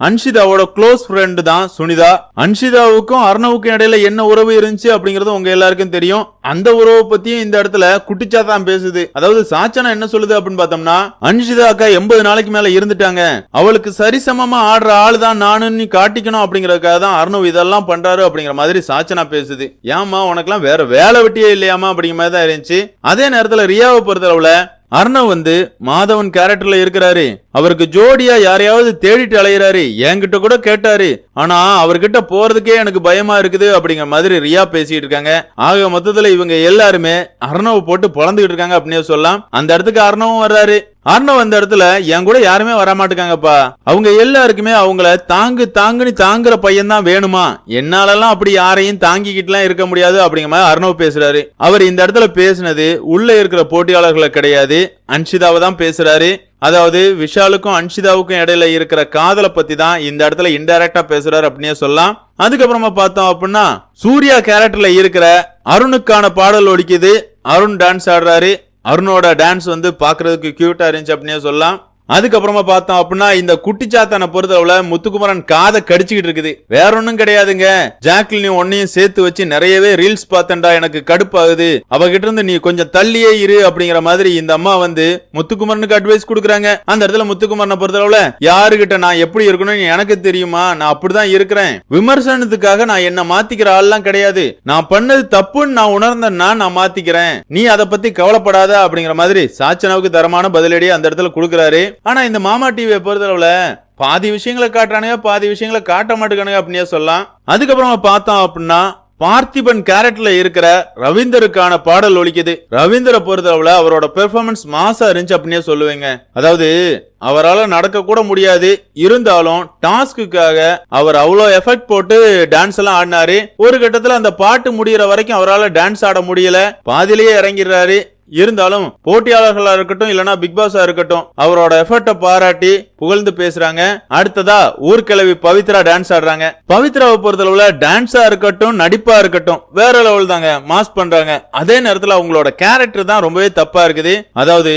அன்ஷிதாவோட க்ளோஸ் ஃப்ரெண்டு தான் சுனிதா அன்ஷிதாவுக்கும் அர்ணவுக்கும் இடையில என்ன உறவு இருந்துச்சு அப்படிங்கறது உங்க எல்லாருக்கும் தெரியும். அந்த உறவை பத்தியும் இந்த இடத்துல குட்டிச்சா தான் பேசுது. அதாவது சாச்சனா என்ன சொல்லுது அப்படின்னு பார்த்தோம்னா அன்ஷிதா அக்கா எண்பது நாளைக்கு மேல இருந்துட்டாங்க. அவளுக்கு சரிசமமா ஆடுற ஆளு தான் நானுன்னு நீ காட்டிக்கணும் அப்படிங்கறதுக்காக தான் அர்ணவ் இதெல்லாம் பண்றாரு அப்படிங்கிற மாதிரி சாச்சனா பேசுது. ஏமா உனக்கெல்லாம் வேற வேலை வெட்டியே இல்லையாமா அப்படிங்கிற மாதிரி தான் இருந்துச்சு. அதே நேரத்துல ரியாவை பொறுத்தளவுல அர்ணவ் வந்து மாதவன் கேரக்டர்ல இருக்கிறாரு. அவருக்கு ஜோடியா யாரையாவது தேடிட்டு அலையிறாரு. என்கிட்ட கூட கேட்டாரு. ஆனா அவர்கிட்ட போறதுக்கே எனக்கு பயமா இருக்குது அப்படிங்கிற மாதிரி ரியா பேசிட்டு இருக்காங்க. ஆக மொத்தத்துல இவங்க எல்லாருமே அர்ணவ் போட்டு பொழந்துகிட்டு இருக்காங்க அப்படின்னு சொல்லலாம். அந்த இடத்துக்கு அர்ணவும் வர்றாரு. அர்ணவ் அந்த இடத்துல என் கூட யாருமே வரமாட்டுக்காங்கப்பா அவங்க எல்லாருக்குமே அவங்கள தாங்கு தாங்குன்னு தாங்குற பையன் தான் வேணுமா? என்னாலலாம் அப்படி யாரையும் தாங்கிக்கிட்டுலாம் இருக்க முடியாது அப்படிங்கிற மாதிரி அர்ணவ் பேசுறாரு. அவர் இந்த இடத்துல பேசினது உள்ள இருக்கிற போட்டியாளர்களை கிடையாது. அன்ஷிதாவை தான் பேசுறாரு. அதாவது விஷாலுக்கும் அன்ஷிதாவுக்கும் இடையில இருக்கிற காதலை பத்தி தான் இந்த இடத்துல இன்டைரக்டா பேசுறாரு அப்படின்னே சொல்லலாம். அதுக்கப்புறமா பார்த்தோம் அப்படின்னா சூர்யா கேரக்டர்ல இருக்கிற அருணுக்கான பாடல் ஒடிக்குது. அருண் டான்ஸ் ஆடுறாரு. அருணோட டான்ஸ் வந்து பாக்குறதுக்கு கியூட்டா இருந்துச்சு அப்படின்னே சொல்லலாம். அதுக்கப்புறமா பார்த்தோம் அப்படின்னா இந்த குட்டிச்சாத்தானை பொறுத்தளவுல முத்துக்குமரன் காதை கடிச்சுக்கிட்டு இருக்குது. வேற ஒன்றும் கிடையாதுங்க. ஜாக்லின் ஒன்னையும் சேர்த்து வச்சு நிறையவே ரீல்ஸ் பார்த்தேன்டா எனக்கு கடுப்பாகுது. அவகிட்ட இருந்து நீ கொஞ்சம் தள்ளியே இரு அப்படிங்கிற மாதிரி இந்த அம்மா வந்து முத்துக்குமரனுக்கு அட்வைஸ் கொடுக்குறாங்க. அந்த இடத்துல முத்துக்குமரனை பொறுத்தளவுல யாருகிட்ட நான் எப்படி இருக்கணும்னு எனக்கு தெரியுமா? நான் அப்படிதான் இருக்கிறேன். விமர்சனத்துக்காக நான் என்ன மாத்திக்கிற ஆள்லாம் கிடையாது. நான் பண்ணது தப்புன்னு நான் உணர்ந்தேன்னா நான் மாத்திக்கிறேன். நீ அதை பத்தி கவலைப்படாத அப்படிங்கிற மாதிரி சாச்சனாவுக்கு தரமான பதிலடி அந்த இடத்துல கொடுக்குறாரு. ஆனா இந்த மாமா டிவியை பொறுத்தளவுல பாதி விஷயங்களை காட்டுறானுங்க பாதி விஷயங்களை காட்ட மாட்டேங்கானுங்க அப்படின்னே சொல்லலாம். அதுக்கப்புறம் பார்த்தோம் அப்படின்னா பார்த்திபன் கேரக்டர்ல இருக்கிற ரவீந்தருக்கான பாடல் ஒலிக்குது. ரவீந்தரை பொறுத்தளவுல அவரோட பெர்ஃபார்மன்ஸ் மாசா இருந்துச்சு அப்படின்னே சொல்லுவேங்க. அதாவது அவரால் நடக்க கூட முடியாது. இருந்தாலும் டாஸ்க்குக்காக அவர் அவ்வளோ எஃபெக்ட் போட்டு டான்ஸ் எல்லாம் ஆடினாரு. ஒரு கட்டத்தில் அந்த பாட்டு முடியிற வரைக்கும் அவரால் டான்ஸ் ஆட முடியல. பாதியிலேயே இறங்கிடுறாரு. இருந்தாலும் போட்டியாளர்களா இருக்கட்டும் இல்லனா பிக் பாஸா இருக்கட்டும் அவரோட எஃபர்ட்டை பாராட்டி புகழ்ந்து பேசுறாங்க. அடுத்ததா ஊர்கிழவி பவித்ரா டான்ஸ் ஆடுறாங்க. பவித்ராவை பொறுத்தளவுல டான்ஸா இருக்கட்டும் நடிப்பா இருக்கட்டும் வேற லெவல் தாங்க மாஸ் பண்றாங்க. அதே நேரத்துல அவங்களோட கேரக்டர் தான் ரொம்பவே தப்பா இருக்குது. அதாவது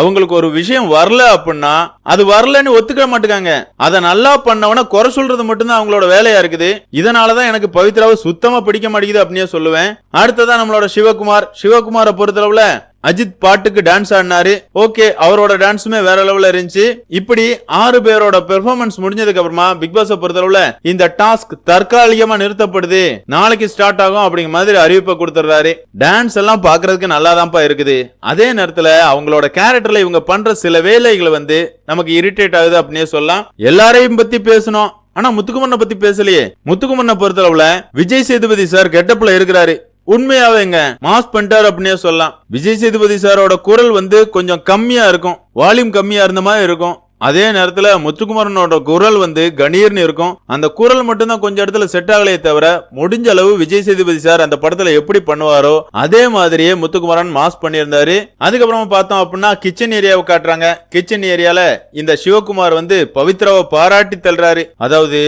அவங்களுக்கு ஒரு விஷயம் வரல அப்படின்னா அது வரலன்னு ஒத்துக்க மாட்டுக்காங்க. அதை நல்லா பண்ணவன குறை சொல்றது மட்டும்தான் அவங்களோட வேலையா இருக்குது. இதனாலதான் எனக்கு பவித்ராவை சுத்தமா பிடிக்க மாட்டேங்குது அப்படின்னே சொல்லுவேன். அடுத்ததான் நம்மளோட சிவகுமார். சிவகுமாரை பொறுத்தளவுல அஜித் பாட்டுக்கு டான்ஸ் ஆடினாரு. ஓகே அவரோட டான்ஸுமே வேற லெவல்ல இருந்துச்சு. இப்படி ஆறு பேரோட பெர்ஃபார்மன்ஸ் முடிஞ்சதுக்கு அப்புறமா பிக் பாஸ் பொறுத்தளவுல இந்த டாஸ்க் தற்காலிகமா நிறுத்தப்படுது. நாளைக்கு ஸ்டார்ட் ஆகும் அப்படிங்கிற மாதிரி அறிவிப்பை கொடுத்துறாரு டான்ஸ் எல்லாம் பாக்குறதுக்கு நல்லாதான்ப்பா இருக்குது. அதே நேரத்துல அவங்களோட கேரக்டர்ல இவங்க பண்ற சில வேலைகளை வந்து நமக்கு இரிட்டேட் ஆகுது அப்படின்னே சொல்லலாம். எல்லாரையும் பத்தி பேசணும். ஆனா முத்துக்குமரனை பத்தி பேசலையே. முத்துக்குமரனை பொறுத்தளவுல விஜய் சேதுபதி சார் கெட்டப்ல இருக்கிறாரு. உண்மையாவேங்க. மாஸ் பண்ணிட்டார் அப்படின்னே சொல்லலாம். விஜய் சேதுபதி சாரோட குரல் வந்து கொஞ்சம் கம்மியா இருக்கும். வால்யூம் கம்மியா இருந்த மாதிரி இருக்கும். அதே நேரத்துல முத்துக்குமரனோட குரல் வந்து கணீர்னு இருக்கும். அந்த குரல் மட்டும்தான் கொஞ்சம் இடத்துல செட் ஆகலையே தவிர முடிஞ்ச அளவு விஜய் சேதுபதி சார் அந்த படத்துல எப்படி பண்ணுவாரோ அதே மாதிரியே முத்துக்குமரன் மாஸ் பண்ணியிருந்தாரு. அதுக்கப்புறமா பார்த்தோம் அப்படின்னா கிச்சன் ஏரியாவை காட்டுறாங்க. கிச்சன் ஏரியால இந்த சிவகுமார் வந்து பவித்ராவை பாராட்டி தள்ளுறாரு. அதாவது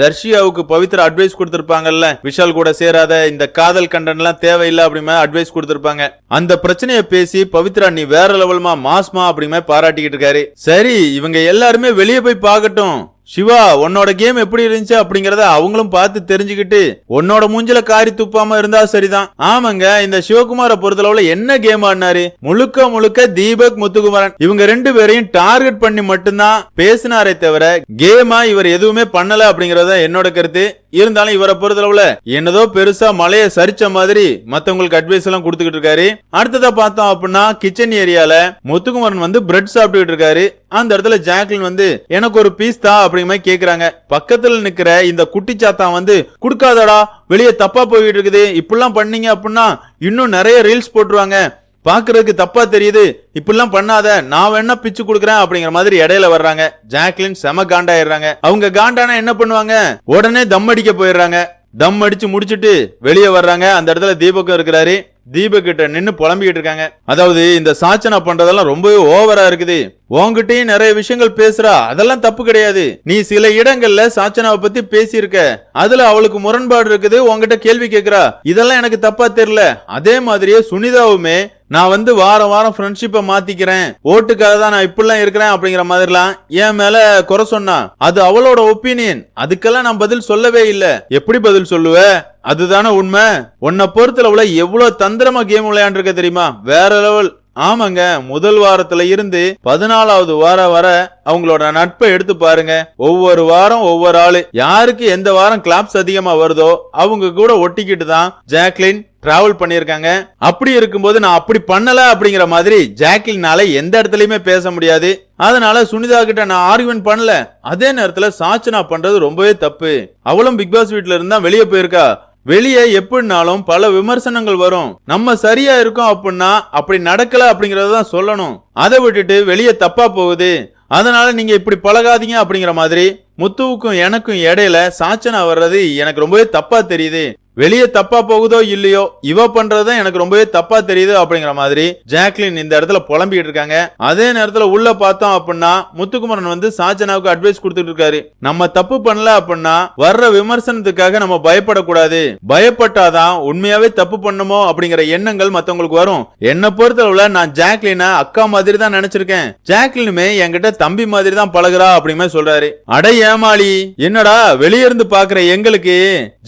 தர்ஷியாவுக்கு பவித்ரா அட்வைஸ் கொடுத்திருப்பாங்கல்ல? விஷால் கூட சேராத இந்த காதல் கண்டன் எல்லாம் தேவையில்லை அப்படிமா அட்வைஸ் கொடுத்திருப்பாங்க. அந்த பிரச்சனையை பேசி பவித்ரா நீ வேற லெவல்மா மாஸ்மா அப்படிமா பாராட்டிக்கிட்டு இருக்காரு. சரி இவங்க எல்லாருமே வெளியே போய் பார்க்கட்டும். சிவா உன்னோட கேம் எப்படி இருந்துச்சு அப்படிங்கறத அவங்களும் பார்த்து தெரிஞ்சுக்கிட்டு உன்னோட மூஞ்சில காரி துப்பாம இருந்தா சரிதான். ஆமாங்க இந்த சிவகுமார பொறுத்தளவுல என்ன கேம் ஆடினாரு? முழுக்க முழுக்க தீபக் முத்துக்குமாரன். இவங்க ரெண்டு பேரையும் டார்கெட் பண்ணி மட்டும்தான் பேசினாரே தவிர கேமா இவர் எதுவுமே பண்ணல அப்படிங்கறத என்னோட கருத்து. இருந்தாலும் இவரை பொறுத்தளவுல என்னதோ பெருசா மலையை சரிச்ச மாதிரி மத்தவங்களுக்கு அட்வைஸ் எல்லாம் கொடுத்துக்கிட்டு இருக்காரு. அடுத்ததா பார்த்தோம் அப்படின்னா கிச்சன் ஏரியால முத்துக்குமரன் வந்து பிரெட் சாப்பிட்டுக்கிட்டு இருக்காரு. அந்த இடத்துல ஜாக்லின் வந்து எனக்கு ஒரு பீஸ் தான் அப்படிங்கிற மாதிரி கேக்குறாங்க. பக்கத்துல நிக்கிற இந்த குட்டிச்சாத்தான் வந்து குடுக்காதடா வெளியே தப்பா போயிட்டு இருக்குது இப்படிலாம் பண்ணீங்க அப்படின்னா இன்னும் நிறைய ரீல்ஸ் போட்டுருவாங்க. பாக்குறதுக்கு தப்பா தெரியுது. இப்படிலாம் பண்ணாத. நான் வேணா பிச்சு கொடுக்குறேன். அப்படிங்கிற மாதிரி இடையில வர்றாங்க. ஜாக்லின் செம காண்டாயிடுறாங்க. அவங்க காண்டானா என்ன பண்ணுவாங்க? உடனே தம் அடிக்க போயிடுறாங்க. தம் அடிச்சு முடிச்சிட்டு வெளியே வர்றாங்க. அந்த இடத்துல தீபகம் இருக்கிறாரு. தீபக் கிட்ட நின்னு புலம்பிக்கிட்டு இருக்காங்க. அதாவது இந்த சாச்சனா பண்றதெல்லாம் ரொம்பவே ஓவரா இருக்குது. உங்ககிட்டயும் நிறைய விஷயங்கள் பேசுறா. அதெல்லாம் தப்பு கிடையாது. நீ சில இடங்கள்ல சாச்சனாவை பத்தி பேசியிருக்க. அதுல அவளுக்கு முரண்பாடு இருக்குது. உங்ககிட்ட கேள்வி கேக்குறா. இதெல்லாம் எனக்கு தப்பா தெரியல. அதே மாதிரியே சுனிதாவுமே நான் வந்து வாரம் வாரம் ஃப்ரெண்ட்ஷிப்பை மாத்திக்கிறேன். ஓட்டுக்காக தான் நான் இப்படிலாம் இருக்கிறேன் அப்படிங்கிற மாதிரிலாம் என் மேல குறை சொன்னா. அது அவளோட ஒப்பீனியன் அதுக்கெல்லாம் நான் பதில் சொல்லவே இல்லை. எப்படி பதில் சொல்லுவ? அதுதானே உண்மை. உன்னை பொறுத்தளவுல எவ்வளவு தந்திரமா கேம் விளையாண்டுருக்க தெரியுமா? வேற லெவல் ஆமாங்க முதல் வாரத்துல இருந்து பதினாலாவது வாரம் வர அவங்களோட நட்பை எடுத்து பாருங்க. ஒவ்வொரு வாரம் ஒவ்வொரு ஆளு. யாருக்கு எந்த வாரம் கிளாப்ஸ் அதிகமா வருதோ அவங்க கூட ஒட்டிக்கிட்டு தான் ஜாக்லின் டிராவல் பண்ணியிருக்காங்க. அப்படி இருக்கும்போது நான் அப்படி பண்ணல அப்படிங்கிற மாதிரி ஜாக்லினால எந்த இடத்துலயுமே பேச முடியாது. அதனால சுனிதா கிட்ட நான் ஆர்குமெண்ட் பண்ணல. அதே நேரத்துல சாச்சனா பண்றது ரொம்பவே தப்பு. அவளும் பிக் பாஸ் வீட்ல இருந்தா வெளியே போயிருக்கா? வெளியே எப்படினாலும் பல விமர்சனங்கள் வரும். நம்ம சரியா இருக்கோம் அப்படின்னா அப்படி நடக்கல அப்படிங்கறத தான் சொல்லணும். அதை விட்டுட்டு வெளியே தப்பா போகுது. அதனால நீங்க இப்படி பழகாதீங்க அப்படிங்கிற மாதிரி முத்துவுக்கும் எனக்கும் இடையில சாச்சனா வர்றது எனக்கு ரொம்பவே தப்பா தெரியுது. வெளியே தப்பா போகுதோ இல்லையோ இவ பண்றதுதான் எனக்கு ரொம்பவே தப்பா தெரியுது அப்படிங்கிற மாதிரி ஜாக்லின் இந்த இடத்துல புலம்பிட்டு இருக்காங்க. அதே நேரத்துல உள்ள பார்த்தோம் அப்படின்னா முத்துக்குமரன் வந்து சாஜனாவுக்கு அட்வைஸ் கொடுத்துட்டு இருக்காரு. நம்ம தப்பு பண்ணல அப்படின்னா வர்ற விமர்சனத்துக்காக நம்ம பயப்படக்கூடாது. பயப்பட்டாதான் உண்மையாவே தப்பு பண்ணுமோ அப்படிங்கிற எண்ணங்கள் மத்தவங்களுக்கு வரும். என்ன பொறுத்தளவுல நான் ஜாக்லினை அக்கா மாதிரி தான் நினைச்சிருக்கேன். ஜாக்லினுமே என்கிட்ட தம்பி மாதிரி தான் பழகுறா அப்படிங்கிற சொல்றாரு. அட ஏமாளி என்னடா வெளியிருந்து பாக்குற எங்களுக்கு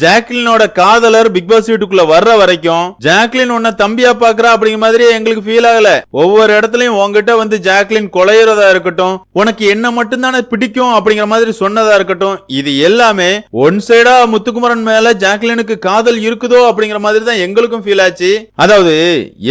ஜாக்லினோட காதலர் பிக் பாஸ் வீட்டுக்குள்ள வர்ற வரைக்கும் ஜாக்லின் உன்னை தம்பியா பாக்குறா அப்படிங்கிற மாதிரி எங்களுக்கு ஃபீல் ஆகல. ஒவ்வொரு இடத்துலயும் உங்ககிட்ட வந்து ஜாக்லின் கொலையறதா இருக்கட்டும் உனக்கு என்ன மட்டும் தானே பிடிக்கும் அப்படிங்கிற மாதிரி சொன்னதா இருக்கட்டும் இது எல்லாமே ஒன் சைடா முத்துக்குமரன் மேல ஜாக்லினுக்கு காதல் இருக்குதோ அப்படிங்கிற மாதிரி தான் எங்களுக்கும் ஃபீல் ஆச்சு. அதாவது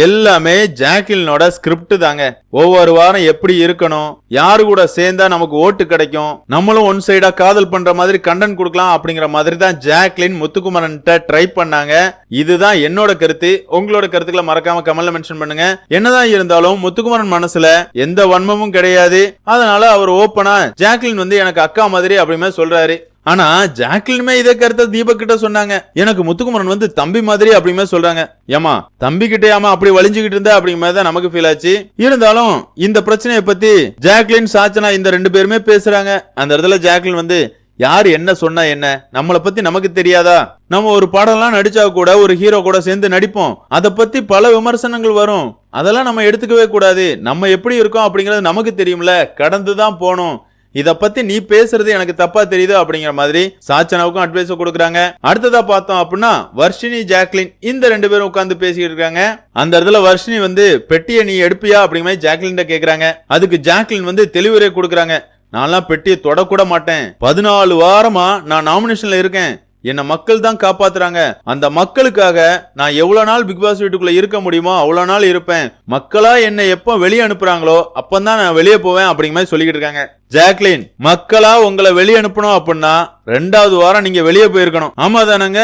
எல்லாமே ஜாக்லினோட ஸ்கிரிப்ட் தாங்க. ஒவ்வொரு வாரம் எப்படி இருக்கணும் யாரு கூட சேர்ந்தா நமக்கு ஓட்டு கிடைக்கும் நம்மளும் ஒன் சைடா காதல் பண்ற மாதிரி கண்டென்ட் கொடுக்கலாம் அப்படிங்கிற மாதிரி தான் ஜாக்லின் முத்துக்குமரன் ட்ரை பண்ணாங்க. இதுதான் என்னோட கருத்து. உங்களோட கருத்துக்களை மறக்காம கமெண்ட்ல மென்ஷன் பண்ணுங்க. என்னதான் இருந்தாலும் முத்துக்குமரன் மனசுல எந்த வன்மமும் கிடையாது. அதனால அவர் ஓப்பனா ஜாக்லின் வந்து எனக்கு அக்கா மாதிரி அப்படிமே சொல்றாரு. ஆனா ஜாக்லினுமே இதே கருத்தை தீபக் கிட்ட சொன்னாங்க. எனக்கு முத்துக்குமரன் வந்து தம்பி மாதிரி அப்படிமே சொல்றாங்க. ஏமா தம்பி கிட்டேயாமா அப்படி வலிஞ்சுக்கிட்டு இருந்தா அப்படிங்கிற மாதிரி தான் நமக்கு ஃபீல் ஆச்சு. இருந்தாலும் இந்த பிரச்சனையை பத்தி ஜாக்லின் சாச்சனா இந்த ரெண்டு பேருமே பேசுறாங்க. அந்த இடத்துல ஜாக்லின் வந்து யார் என்ன சொன்னா என்ன? நம்மளை பத்தி நமக்கு தெரியாதா? நம்ம ஒரு படம்லாம் நடிச்சா கூட ஒரு ஹீரோ கூட சேர்ந்து நடிப்போம். அதை பத்தி பல விமர்சனங்கள் வரும். அதெல்லாம் நம்ம எடுத்துக்கவே கூடாது. நம்ம எப்படி இருக்கோம் அப்படிங்கிறது நமக்கு தெரியும்ல. கடந்து தான் போகணும் இத பத்தி நீ பேசுறது எனக்கு தப்பா தெரியுது அப்படிங்கிற மாதிரி சாச்சனாவுக்கும் அட்வைஸ் கொடுக்குறாங்க. அடுத்ததா பார்த்தோம் அப்படின்னா வர்ஷினி ஜாக்லின் இந்த ரெண்டு பேரும் உட்காந்து பேசிக்கிட்டு இருக்காங்க. அந்த இடத்துல வர்ஷினி வந்து பெட்டியை நீ எடுப்பியா? அப்படிங்கிற மாதிரி ஜாக்லின் கேக்குறாங்க. அதுக்கு ஜாக்லின் வந்து தெளிவுரை கொடுக்குறாங்க. நான்லாம் பெட்டியை தொடக்கூட மாட்டேன். பதினாலு வாரமா நான் நாமினேஷன்ல இருக்கேன். என்ன மக்கள் தான் காப்பாத்துறாங்க. அந்த மக்களுக்காக நான் எவ்வளவு நாள் பிக் பாஸ் வீட்டுக்குள்ள இருக்க முடியுமோ அவ்வளவு நாள் இருப்பேன். மக்களா என்னை எப்போ வெளியே அனுப்புறாங்களோ அப்பந்தான் நான் வெளியே போவேன் அப்படிங்கிற மாதிரி சொல்லிக்கிட்டு இருக்காங்க. ஜாக்லின் மக்களா உங்களை வெளியே அனுப்பணும் அப்படின்னா ரெண்டாவது வாரம் நீங்க வெளியே போயிருக்கணும். ஆமா தானங்க?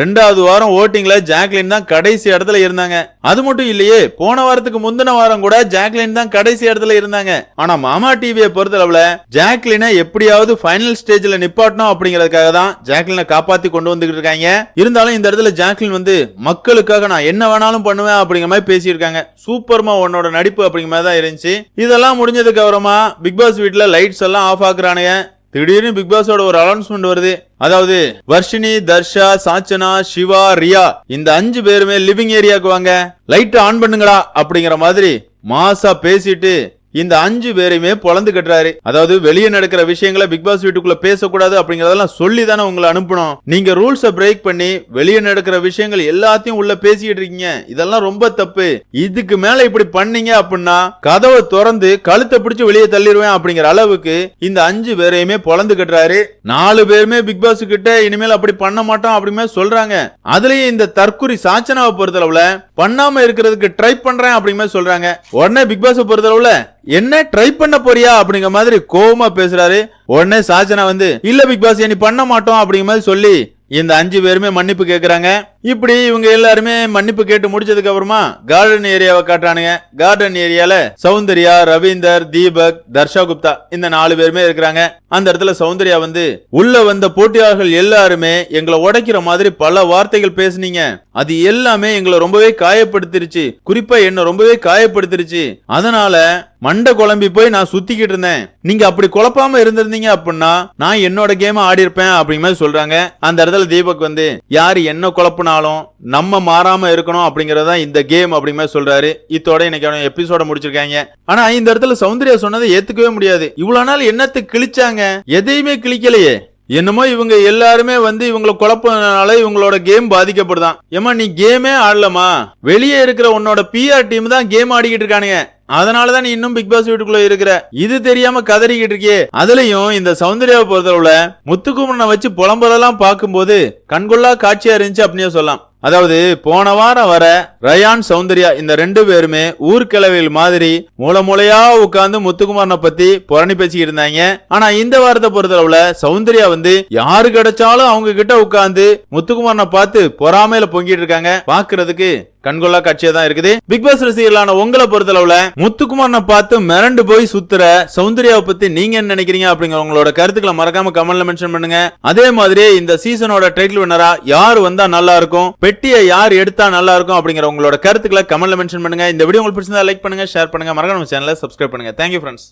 ரெண்டாவது வாரம் ஓட்டிங்ல ஜாக்லின் தான் கடைசி இடத்துல இருந்தாங்க. அது மட்டும் இல்லையே போன வாரத்துக்கு முந்தின வாரம் கூட ஜாக்லின் தான் கடைசி இடத்துல இருந்தாங்க. ஆனா மாமா டிவியை பொறுத்தளவுல ஜாக்லினை எப்படியாவது ஃபைனல் ஸ்டேஜ்ல நிப்பாட்டணும் அப்படிங்கறதுக்காக தான் ஜாக்லினை காப்பாத்தி கொண்டு வந்துகிட்டு இருக்காங்க. இருந்தாலும் இந்த இடத்துல ஜாக்லின் வந்து மக்களுக்காக நான் என்ன வேணாலும் பண்ணுவேன் அப்படிங்கிற மாதிரி பேசியிருக்காங்க. சூப்பர்மா உன்னோட நடிப்பு அப்படிங்கிற மாதிரி தான் இருந்துச்சு. இதெல்லாம் முடிஞ்சதுக்கு அப்புறமா பிக் பாஸ் வீட்ல லைட்ஸ் எல்லாம் ஆஃப் ஆக்குறானுங்க. திடீர்னு பிக் பாஸோட ஒரு அனௌன்ஸ்மெண்ட் வருது. அதாவது வர்ஷினி தர்ஷா சாச்சனா சிவா ரியா இந்த அஞ்சு பேருமே லிவிங் ஏரியாக்கு வாங்க. லைட் ஆன் பண்ணுங்களா அப்படிங்கிற மாதிரி மாசா பேசிட்டு இந்த அஞ்சு பேரையுமே பொழந்து கட்டுறாரு. அதாவது வெளியே நடக்கிற விஷயங்களை பிக் பாஸ் வீட்டுக்குள்ள பேசக்கூடாது அப்படிங்கறதெல்லாம் சொல்லி தானே உங்களை அனுப்பணும் நீங்க ரூல்ஸை பிரேக் பண்ணி வெளியே நடக்கிற விஷயங்கள் எல்லாத்தையும் உள்ள பேசிக்கிட்டு இருக்கீங்க. இதெல்லாம் ரொம்ப தப்பு. இதுக்கு மேல இப்படி பண்ணீங்க அப்படின்னா கதவை திறந்து கழுத்தை பிடிச்சு வெளியே தள்ளிடுவேன் அப்படிங்கிற அளவுக்கு இந்த அஞ்சு பேரையுமே பொழந்து கட்டுறாரு. நாலு பேருமே பிக் பாஸ் கிட்ட இனிமேல் அப்படி பண்ண மாட்டோம் அப்படிமே சொல்றாங்க. அதுலயும் இந்த தற்குறி சாச்சனாவை பொறுத்தளவுல பண்ணாம இருக்கிறதுக்கு ட்ரை பண்றேன் அப்படிங்கிற சொல்றாங்க. உடனே பிக் பாஸ் பொறுத்தளவுல என்ன ட்ரை பண்ண போறியா அப்படிங்கிற மாதிரி கோவமா பேசுறாரு. உடனே சாஜனா வந்து இல்ல பிக் பாஸ் நீ பண்ண மாட்டோம் அப்படிங்கிற மாதிரி சொல்லி இந்த அஞ்சு பேருமே மன்னிப்பு கேட்கறாங்க இப்படி இவங்க எல்லாருமே மன்னிப்பு கேட்டு முடிச்சதுக்கு அப்புறமா கார்டன் ஏரியாவை காட்டுறானுங்க. கார்டன் ஏரியால சௌந்தர்யா ரவீந்தர் தீபக் தர்ஷா குப்தா இந்த நாலு பேருமே இருக்கிறாங்க. அந்த இடத்துல சௌந்தர்யா வந்து உள்ள வந்த போட்டியாளர்கள் எல்லாருமே எங்களை உடைக்கிற மாதிரி பல வார்த்தைகள் பேசுனீங்க. அது எல்லாமே எங்களை ரொம்பவே காயப்படுத்திருச்சு. குறிப்பா என்ன ரொம்பவே காயப்படுத்திருச்சு. அதனால மண்டை குழம்பி போய் நான் சுத்திக்கிட்டு இருந்தேன். நீங்க அப்படி குழப்பாம இருந்திருந்தீங்க அப்படின்னா நான் என்னோட கேம் ஆடி இருப்பேன் அப்படிங்கிற மாதிரி சொல்றாங்க. அந்த இடத்துல தீபக் வந்து யாரு என்ன குழப்பினா ஆனாலும் நம்ம மாறாம இருக்கணும் அப்படிங்கறத இந்த கேம் அப்படிங்கிற சொல்கிறாரு சொல்றாரு. இத்தோட இன்னைக்கு எபிசோட முடிச்சிருக்காங்க. ஆனா இந்த இடத்துல சௌந்தர்யா சொன்னதை ஏத்துக்கவே முடியாது. இவ்வளவு நாள் என்னத்தை கிழிச்சாங்க? எதையுமே கிழிக்கலையே. என்னமோ இவங்க எல்லாருமே வந்து இவங்கள குழப்பனால இவங்களோட கேம் பாதிக்கப்படுதான். ஏமா நீ கேமே ஆடலமா வெளியே இருக்கிற உன்னோட பிஆர் டீம் தான் கேம் ஆடிக்கிட்டு இருக்கானுங்க. அதனாலதான் நீ இன்னும் பிக் பாஸ் வீட்டுக்குள்ள இருக்கிற. இது தெரியாம கதறிக்கிட்டு இருக்கே அதுலயும் இந்த சௌந்தர்யாவை பொறுத்தளவுல முத்துக்குமரனை வச்சு புலம்புறதெல்லாம் பார்க்கும்போது கண்கொள்ளா காட்சியா இருந்துச்சு அப்படியே சொல்லலாம். அதாவது போன வாரம் வர ரயான் சௌந்தர்யா இந்த ரெண்டு பேருமே ஊர்க்கிழவைகள் மாதிரி மூல மூலையா உட்கார்ந்து முத்துக்குமாரனை பத்தி புரணி பேசிக்கிட்டு இருந்தாங்க. ஆனா இந்த வாரத்தை பொறுத்தளவுல சௌந்தர்யா வந்து யாரு கிடைச்சாலும் அவங்க கிட்ட உட்கார்ந்து முத்துக்குமாரனை பார்த்து பொறாமையில பொங்கிட்டு இருக்காங்க. பாக்குறதுக்கு கண்கொள்ளா காட்சியா தான் இருக்குது. பிக் பாஸ் ரசிகர்களான உங்களை பொறுத்தளவுல முத்துக்குமாரனை பார்த்து மிரண்டு போய் சுத்துற சௌந்தர்யாவை பத்தி நீங்க என்ன நினைக்கிறீங்க அப்படிங்கிற உங்களோட கருத்துக்களை மறக்காம கமெண்ட்ல மென்ஷன் பண்ணுங்க. அதே மாதிரி இந்த சீசனோட டைட்டில் வினரா யார் வந்தா நல்லா இருக்கும் பெட்டியை யார் எடுத்தா நல்லா இருக்கும் அப்படிங்கிற உங்களோட கருத்துக்களை கமெண்ட்ல மென்ஷன் பண்ணுங்க. இந்த வீடியோ உங்களுக்கு பிடிச்சிருந்தா லைக் பண்ணுங்க ஷேர் பண்ணுங்க. மறக்காம சேனலை சப்ஸ்கிரைப் பண்ணுங்க. Thank you friends